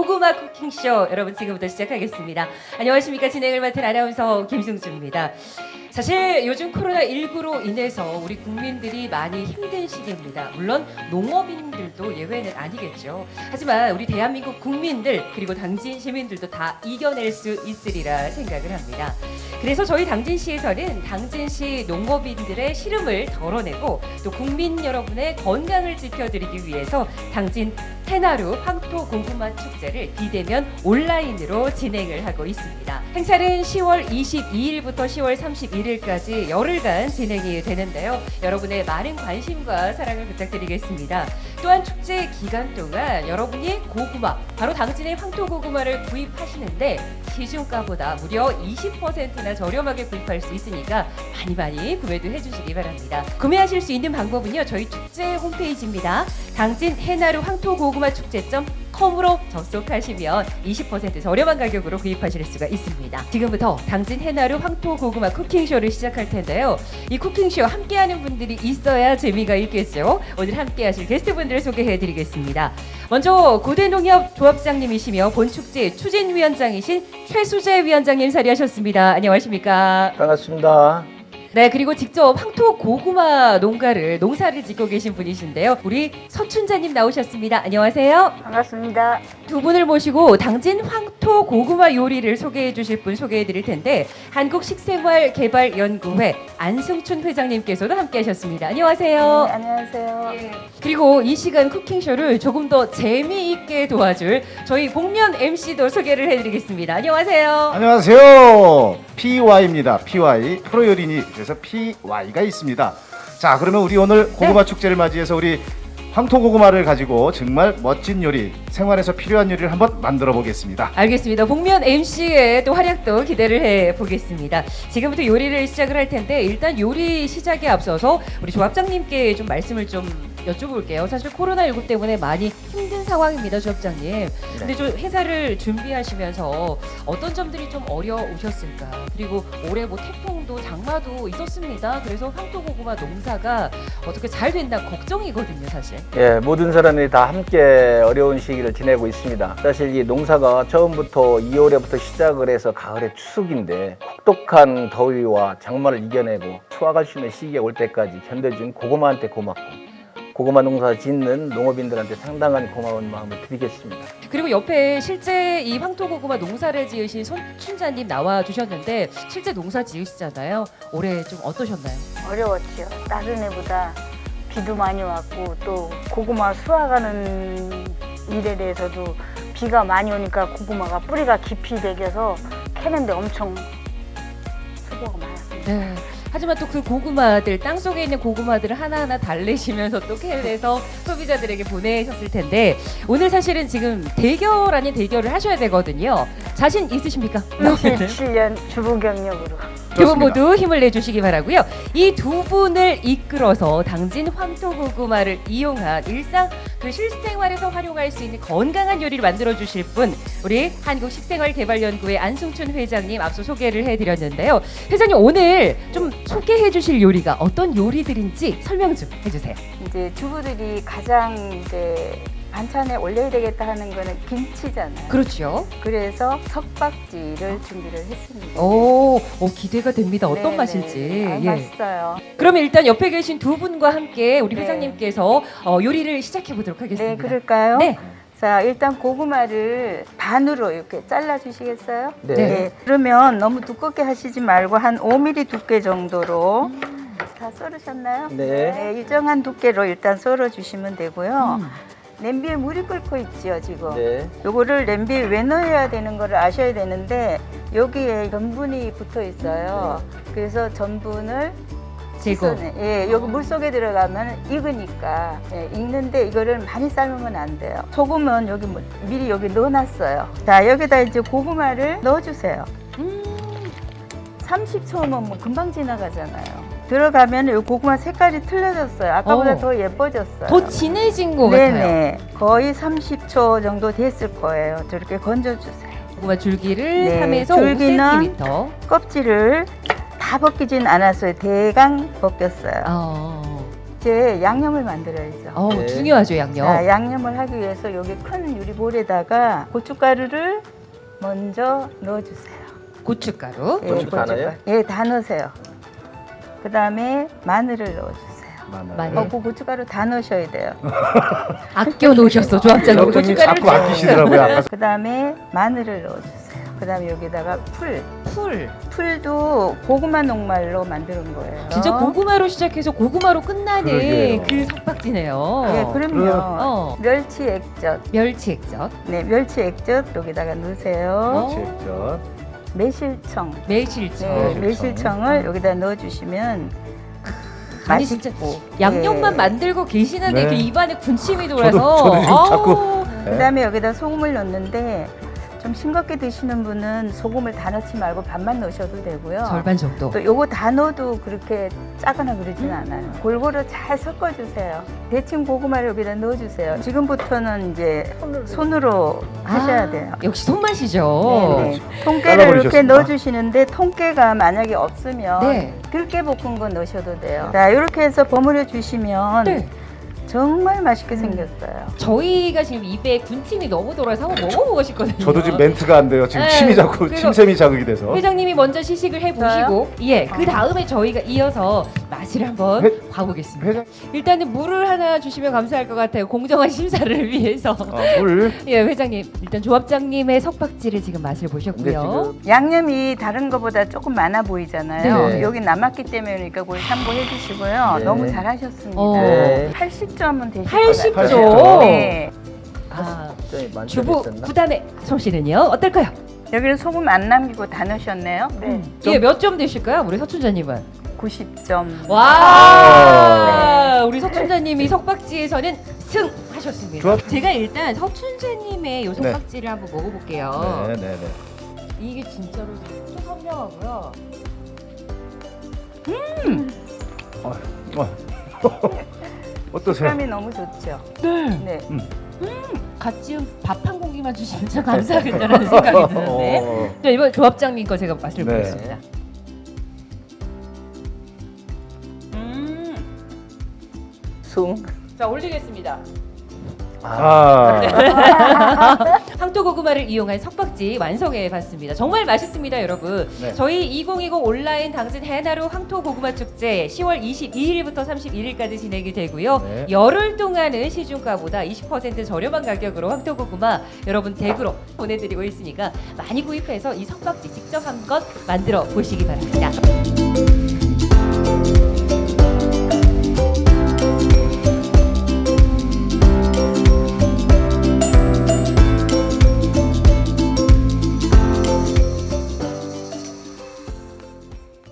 고구마 쿠킹쇼 여러분 지금부터 시작하겠습니다. 안녕하십니까 진행을 맡은 아나운서 김승주입니다. 사실 요즘 코로나19로 인해서 우리 국민들이 많이 힘든 시기입니다. 물론 농업인들도 예외는 아니겠죠. 하지만 우리 대한민국 국민들 그리고 당진 시민들도 다 이겨낼 수 있으리라 생각을 합니다. 그래서 저희 당진시에서는 당진시 농업인들의 시름을 덜어내고 또 국민 여러분의 건강을 지켜드리기 위해서 당진 해나루 황토 고구마 축제를 비대면 온라인으로 진행을 하고 있습니다. 행사는 10월 22일부터 10월 31일까지 열흘간 진행이 되는데요. 여러분의 많은 관심과 사랑을 부탁드리겠습니다. 또한 축제 기간 동안 여러분이 고구마, 바로 당진의 황토 고구마를 구입하시는데 시중가보다 무려 20%나 저렴하게 구입할 수 있으니까 많이 많이 구매도 해주시기 바랍니다. 구매하실 수 있는 방법은요 저희 축제 홈페이지입니다. 당진 해나루 황토 고구마 축제점 컴으로 접속하시면 20% 저렴한 가격으로 구입하실 수가 있습니다. 지금부터 당진 해나루 황토 고구마 쿠킹쇼를 시작할 텐데요. 이 쿠킹쇼 함께하는 분들이 있어야 재미가 있겠죠. 오늘 함께하실 게스트분들을 소개해드리겠습니다. 먼저 고대농협 조합장님이시며 본축제 추진위원장이신 최수재 위원장님 자리하셨습니다. 안녕하십니까? 반갑습니다. 네, 그리고 직접 황토 고구마 농가를 농사를 짓고 계신 분이신데요. 우리 서춘자님 나오셨습니다. 안녕하세요. 반갑습니다. 두 분을 모시고 당진 황토 고구마 요리를 소개해 주실 분 소개해 드릴 텐데 한국 식생활 개발 연구회 안승춘 회장님께서도 함께 하셨습니다. 안녕하세요. 네, 안녕하세요. 그리고 이 시간 쿠킹쇼를 조금 더 재미있게 도와줄 저희 복면 MC도 소개를 해드리겠습니다. 안녕하세요. 안녕하세요. PY입니다. PY 프로 요리니 그래서 PY가 있습니다. 자, 그러면 우리 오늘 고구마 축제를 맞이해서 우리 황토 고구마를 가지고 정말 멋진 요리, 생활에서 필요한 요리를 한번 만들어 보겠습니다. 알겠습니다. 복면 MC의 또 활약도 기대를 해 보겠습니다. 지금부터 요리를 시작을 할 텐데 일단 요리 시작에 앞서서 우리 조합장님께 좀 말씀을 좀 여쭤볼게요. 사실 코로나19 때문에 많이 힘든 상황입니다, 조합장님. 근데 좀 회사를 준비하시면서 어떤 점들이 좀 어려우셨을까? 그리고 올해 뭐 태풍도 장마도 있었습니다. 그래서 황토고구마 농사가 어떻게 잘 된다 걱정이거든요, 사실. 예, 모든 사람들이 다 함께 어려운 시기를 지내고 있습니다. 사실 이 농사가 처음부터 2월에부터 시작을 해서 가을의 추석인데 혹독한 더위와 장마를 이겨내고 수확할 수 있는 시기가 올 때까지 견뎌준 고구마한테 고맙고 고구마 농사 짓는 농업인들한테 상당한 고마운 마음을 드리겠습니다. 그리고 옆에 실제 이 황토고구마 농사를 지으신 손춘자님 나와 주셨는데 실제 농사 지으시잖아요. 올해 좀 어떠셨나요? 어려웠죠. 다른 해보다 비도 많이 왔고 또 고구마 수확하는 일에 대해서도 비가 많이 오니까 고구마가 뿌리가 깊이 배겨서 캐는데 엄청 수고가 많았습니다. 네. 하지만 또 그 고구마들 땅 속에 있는 고구마들을 하나하나 달래시면서 또 캐내서 소비자들에게 보내셨을 텐데 오늘 사실은 지금 대결 아닌 대결을 하셔야 되거든요. 자신 있으십니까? 27년 주부 경력으로 두분 좋습니다. 모두 힘을 내주시기 바라고요. 이 두 분을 이끌어서 당진 황토고구마를 이용한 일상 그 실생활에서 활용할 수 있는 건강한 요리를 만들어 주실 분 우리 한국식생활개발연구회 안승춘 회장님 앞서 소개를 해드렸는데요. 회장님 오늘 좀 소개해 주실 요리가 어떤 요리들인지 설명 좀 해주세요. 이제 주부들이 가장 이제 반찬에 올려야 되겠다 하는 거는 김치잖아요. 그렇죠. 그래서 석박지를 준비를 했습니다. 오, 오, 기대가 됩니다. 어떤 네네. 맛일지. 아, 예. 맛있어요. 그러면 일단 옆에 계신 두 분과 함께 우리 네. 회장님께서 어, 요리를 시작해 보도록 하겠습니다. 네, 그럴까요? 네. 자, 일단 고구마를 반으로 이렇게 잘라 주시겠어요? 네. 그러면 너무 두껍게 하시지 말고 한 5mm 두께 정도로 다 썰으셨나요? 네. 일정한 두께로 일단 썰어 주시면 되고요. 음. 냄비에 물이 끓고 있지요, 지금. 네. 요거를 냄비에 왜 넣어야 되는 거를 아셔야 되는데 여기에 전분이 붙어 있어요. 그래서 전분을 제거. 씻어내- 예, 여기 물 속에 들어가면 익으니까 예, 익는데 이거를 많이 삶으면 안 돼요. 소금은 여기 뭐- 미리 여기 넣어놨어요. 자 여기다 이제 고구마를 넣어주세요. 음. 30초면 뭐 금방 지나가잖아요. 들어가면 이 고구마 색깔이 틀려졌어요. 아까보다 어. 더 예뻐졌어요. 더 진해진 것 같아요. 네네. 거의 30초 정도 됐을 거예요. 저렇게 건져주세요. 고구마 줄기를 네, 3에서 줄기는 5cm. 껍질을 다 벗기진 않았어요. 대강 벗겼어요. 어. 이제 양념을 만들어야죠. 어, 네. 중요하죠 양념. 자, 양념을 하기 위해서 여기 큰 유리볼에다가 고춧가루를 먼저 넣어주세요. 고춧가루. 예, 고춧가루요? 고춧가루. 예, 다 넣으세요. 그 다음에 마늘을 넣어주세요. 마늘. 어, 그 고춧가루 다 넣으셔야 돼요. 아껴 놓으셨어 조합장님. 여러분이 자꾸 아끼시더라고요. 아까 그 다음에 마늘을 넣어주세요. 그 다음에 여기다가 풀. 풀. 풀도 고구마 녹말로 만드는 거예요. 진짜 고구마로 시작해서 고구마로 끝나는 그러게요. 그 석박지네요. 예, 그럼요. 어. 멸치 액젓. 멸치 액젓, 네, 멸치 액젓 여기다가 넣으세요. 어. 직접. 매실청. 매실청. 네, 매실청. 매실청을 여기다 넣어주시면 아니 진짜 맛있고. 양념만 예. 만들고 계시는데 네. 그 입안에 군침이 돌아서 저도 지금 아우, 자꾸- 네. 그다음에 여기다 소금을 넣는데 좀 싱겁게 드시는 분은 소금을 다 넣지 말고 반만 넣으셔도 되고요. 절반 정도. 또 요거 다 넣어도 그렇게 짜거나 그러진 않아요. 골고루 잘 섞어주세요. 데친 고구마를 여기다 넣어주세요. 지금부터는 이제 손으로 하셔야 돼요. 역시 손맛이죠. 네, 네. 통깨를 이렇게. 넣어주시는데 통깨가 만약에 없으면 네. 들깨 볶은 거 넣으셔도 돼요. 자 이렇게 해서 버무려 주시면 네. 정말 맛있게 생겼어요. 저희가 지금 입에 군침이 너무 돌아서 한번 먹어보고 싶거든요. 저도 지금 멘트가 안 돼요. 지금 네. 침이 자꾸 그리고 침샘이 자극이 돼서. 회장님이 먼저 시식을 해보시고 예, 그 어. 다음에 저희가 이어서 맛을 한번 회- 봐보겠습니다. 회장 일단은 물을 하나 주시면 감사할 것 같아요. 공정한 심사를 위해서. 어, 물. 예, 회장님 일단 조합장님의 석박지를 지금 맛을 근데 보셨고요. 지금 양념이 다른 것보다 조금 많아 보이잖아요. 네. 여기 남았기 때문에 그러니까 그걸 참고해 주시고요. 네. 너무 잘하셨습니다. 어. 네. 80점 은 되실 80것 같아요. 점. 네. 아, 좀 많이 주부 됐나? 구단의 솜씨는요 어떨까요? 여기를 소금 안 남기고 다 넣으셨네요. 네. 예, 몇점 되실까요, 우리 서춘자님은? 90점. 와, 우리 서춘자님이 석박지에서는 승하셨습니다. 조합- 제가 일단 서춘자님의 요 석박지를 한번 먹어볼게요. 네, 네, 네. 이게 진짜로 진짜 선명하고요. 어. 어떠세요? 식감이 너무 좋죠. 네. 갓 지은 밥 한 공기만 주시면 참 감사하겠다는 생각이 드는데. 어. 자, 이번 조합장님 거 제가 맛을 네. 보겠습니다. 음. 숭. 자, 올리겠습니다. 아, 황토 고구마를 이용한 석박지 완성해 봤습니다. 정말 맛있습니다, 여러분. 네. 저희 2020 온라인 당진 해나루 황토 고구마 축제 10월 22일부터 31일까지 진행이 되고요. 네. 열흘 동안은 시중가보다 20% 저렴한 가격으로 황토 고구마 여러분 댁으로 보내드리고 있으니까 많이 구입해서 이 석박지 직접 한번 만들어 보시기 바랍니다.